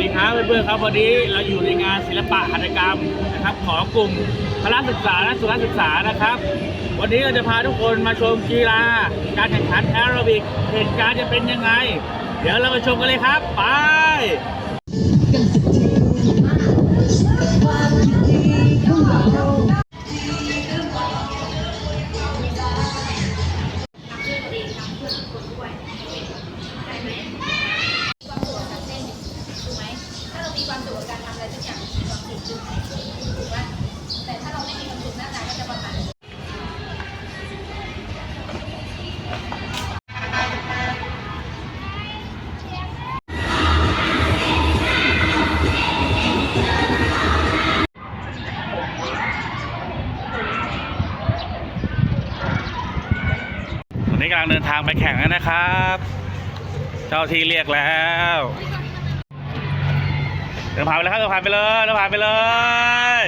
ดีครับเพื่อนๆครับวันนี้เราอยู่ในงานศิลปะหัตถกรรมนะครับ ของกลุ่มพละศึกษาและสุรศึกษานะครับ วันนี้เราจะพาทุกคนมาชมกีฬาการแข่งขันแอโรบิกเหตุการณ์จะเป็นยังไง เดี๋ยวเราไปชมกันเลยครับ ไป นี่กำลังเดินทางไปแข่งแล้วนะครับ เจ้าที่เรียกแล้วเดินผ่านไปเลยครับเดินผ่านไปเลยเดินผ่านไปเลย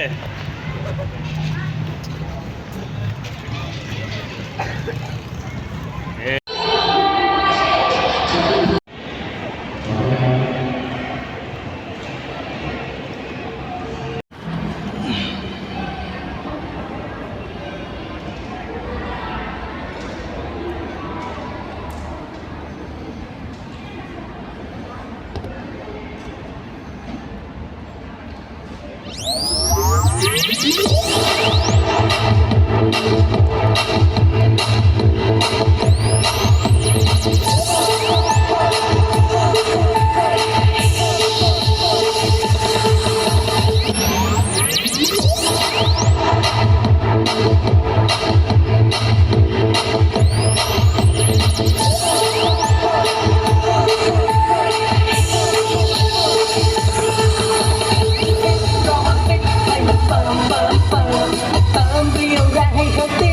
Hình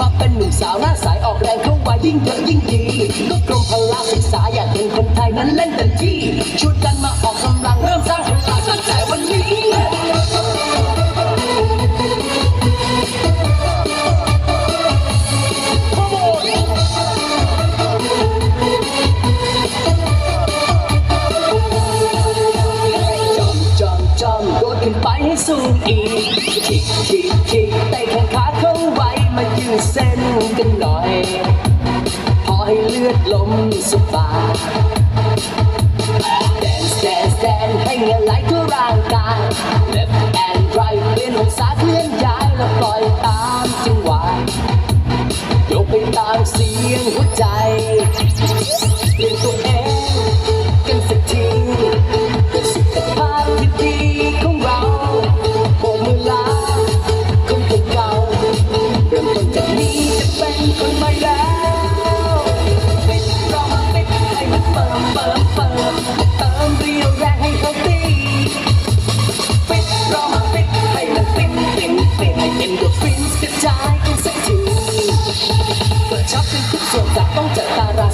มาเป็นหนุ่มสาวหน้าสายออกแรงเข้าไว้ยิ่งเยอะยิ่งดีก็กรมพละศึกษาอยากเห็นคนไทยนั้นเล่นเต็มที่ชวนกันมาออกกำลังเริ่มสร้าง จอมจอมโดดขึ้นไปให้สูงอีกคิกคิกคิกเตะแข้งขาเข้าไว้มายืดเส้นกันหน่อย พอให้เลือดลมสบายแดนแดนแดนให้เงินไหลทั่วร่างกาย left and right เปลี่ยนองศาเคลื่อนย้ายแล้วปล่อยตามจังหวะยกไปตามเสียงหัวใจเปลี่ยนตัว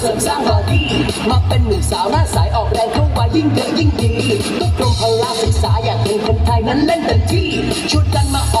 เสริมสร้างบอดี้มาเป็นหนุ่งสาวหน้าสายออกแรงเข้าไว้ยิ่งเดินยิ่งดีทุกกรงพลาศึกษาอยากเป็นคนไทยนั้นเล่นเต็มที่ชวนกันมาออก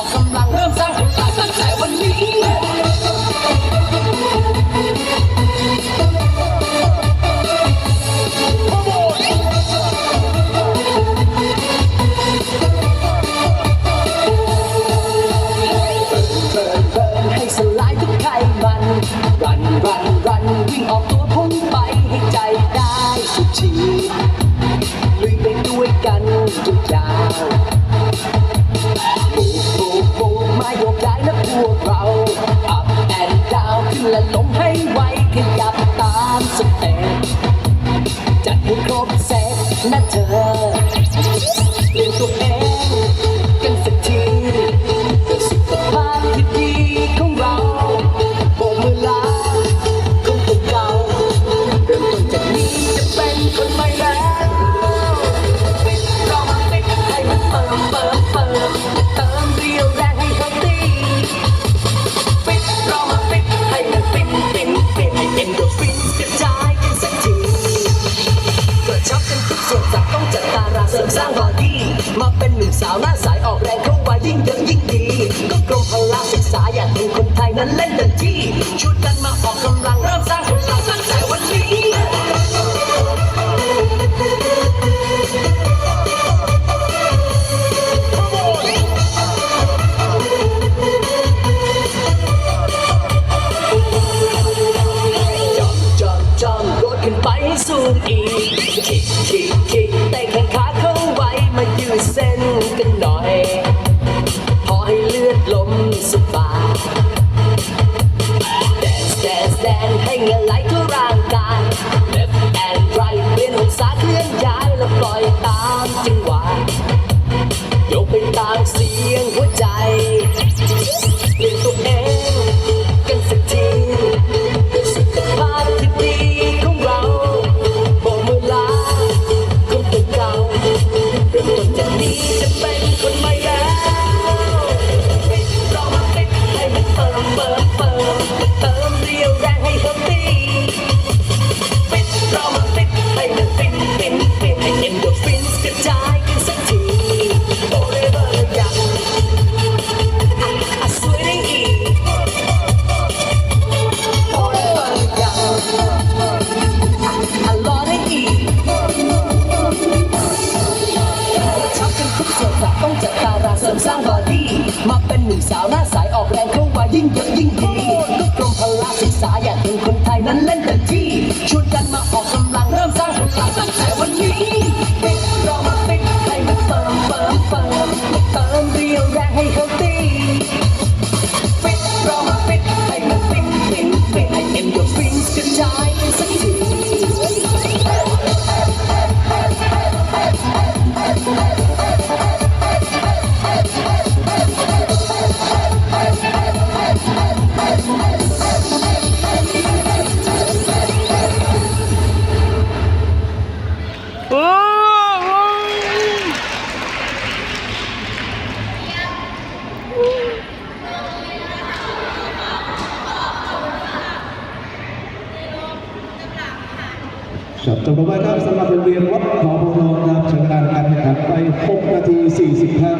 นะเธอเป็นตัวเอง 네. Jesus'